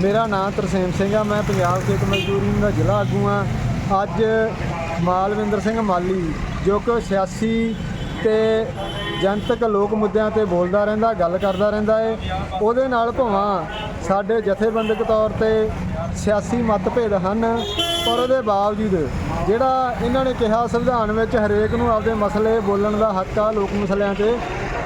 ਮੇਰਾ ਨਾਮ ਤਰਸੇਮ ਸਿੰਘ ਆ, ਮੈਂ ਪੰਜਾਬ ਖੇਤ ਮਜ਼ਦੂਰ ਯੂਨੀਅਨ ਦਾ ਜ਼ਿਲ੍ਹਾ ਆਗੂ ਆ। ਅੱਜ ਮਾਲਵਿੰਦਰ ਸਿੰਘ ਮਾਲੀ, ਜੋ ਕਿ ਸਿਆਸੀ ਤੇ ਜਨਤਕ ਲੋਕ ਮੁੱਦਿਆਂ ਤੇ ਬੋਲਦਾ ਰਹਿੰਦਾ, ਗੱਲ ਕਰਦਾ ਰਹਿੰਦਾ ਏ, ਉਹਦੇ ਨਾਲ ਭਾਵਾਂ ਸਾਡੇ ਜਥੇਬੰਦਕ ਤੌਰ ਤੇ ਸਿਆਸੀ ਮਤਭੇਦ ਹਨ, ਪਰ ਉਹਦੇ ਬਾਵਜੂਦ ਜਿਹੜਾ ਇਹਨਾਂ ਨੇ ਕਿਹਾ ਸੰਵਿਧਾਨ ਵਿੱਚ ਹਰੇਕ ਨੂੰ ਆਪਦੇ ਮਸਲੇ ਬੋਲਣ ਦਾ ਹੱਕ ਆ ਲੋਕ ਮਸਲਿਆਂ ਤੇ,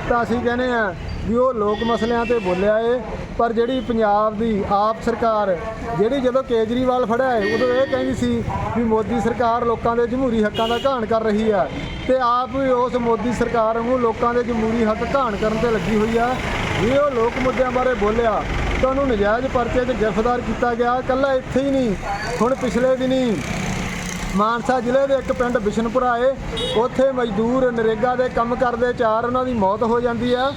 ਤਾਂ ਅਸੀਂ ਕਹਿੰਦੇ ਆ ਵੀ ਉਹ ਲੋਕ ਮਸਲਿਆਂ ਤੇ ਬੋਲਿਆ ਏ, ਪਰ ਜਿਹੜੀ ਪੰਜਾਬ ਦੀ ਆਪ ਸਰਕਾਰ, ਜਿਹੜੀ ਜਦੋਂ ਕੇਜਰੀਵਾਲ ਫੜਿਆ ਏ, ਉਦੋਂ ਇਹ ਕਹਿੰਦੀ ਸੀ ਵੀ ਮੋਦੀ ਸਰਕਾਰ ਲੋਕਾਂ ਦੇ ਜਮਹੂਰੀ ਹੱਕਾਂ ਦਾ ਘਾਣ ਕਰ ਰਹੀ ਆ। ਤੇ ਆਪ ਵੀ ਉਸ ਮੋਦੀ ਸਰਕਾਰ ਨੂੰ ਲੋਕਾਂ ਦੇ ਜਮਹੂਰੀ ਹੱਕ ਘਾਣ ਕਰਨ ਤੇ ਲੱਗੀ ਹੋਈ ਆ। ਵੀ ਉਹ ਲੋਕ ਮੁੱਦਿਆਂ ਬਾਰੇ ਬੋਲਿਆ, ਤਾਂ ਉਹਨੂੰ ਨਜਾਇਜ਼ ਪਰਚੇ 'ਚ ਗ੍ਰਿਫਤਾਰ ਕੀਤਾ ਗਿਆ। ਇਕੱਲਾ ਇੱਥੇ ਹੀ ਨਹੀਂ, ਹੁਣ ਪਿਛਲੇ ਦਿਨੀ ਮਾਨਸਾ ਜ਼ਿਲ੍ਹੇ ਦੇ ਇੱਕ ਪਿੰਡ ਬਿਸ਼ਨਪੁਰਾ ਏ, ਉੱਥੇ ਮਜ਼ਦੂਰ ਨਰੇਗਾ ਦੇ ਕੰਮ ਕਰਦੇ ਚਾਰ ਉਹਨਾਂ ਦੀ ਮੌਤ ਹੋ ਜਾਂਦੀ ਆ।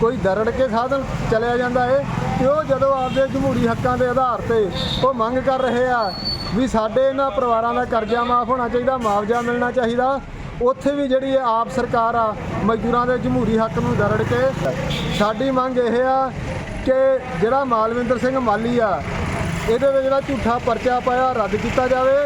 ਕੋਈ ਦਰੜ ਕੇ ਸਾਧਨ ਚਲਿਆ ਜਾਂਦਾ ਏ, ਤੇ ਉਹ ਜਦੋਂ ਆਪਦੇ ਜਮਹੂਰੀ ਹੱਕਾਂ ਦੇ ਆਧਾਰ ਤੇ ਉਹ ਮੰਗ ਕਰ ਰਹੇ ਆ ਵੀ ਸਾਡੇ ਇਹਨਾਂ ਪਰਿਵਾਰਾਂ ਦਾ ਕਰਜ਼ਾ ਮਾਫ ਹੋਣਾ ਚਾਹੀਦਾ, ਮੁਆਵਜ਼ਾ ਮਿਲਣਾ ਚਾਹੀਦਾ, ਉੱਥੇ ਵੀ ਜਿਹੜੀ ਆਪ ਸਰਕਾਰ ਆ, ਮਜ਼ਦੂਰਾਂ ਦੇ ਜਮਹੂਰੀ ਹੱਕ ਨੂੰ ਦਰੜ ਕੇ, ਸਾਡੀ ਮੰਗ ਇਹ ਆ ਕਿ ਜਿਹੜਾ ਮਾਲਵਿੰਦਰ ਸਿੰਘ ਮਾਲੀ ਆ, ਇਹਦੇ ਵਿੱਚ ਜਿਹੜਾ ਝੂਠਾ ਪਰਚਾ ਪਾਇਆ, ਰੱਦ ਕੀਤਾ ਜਾਵੇ।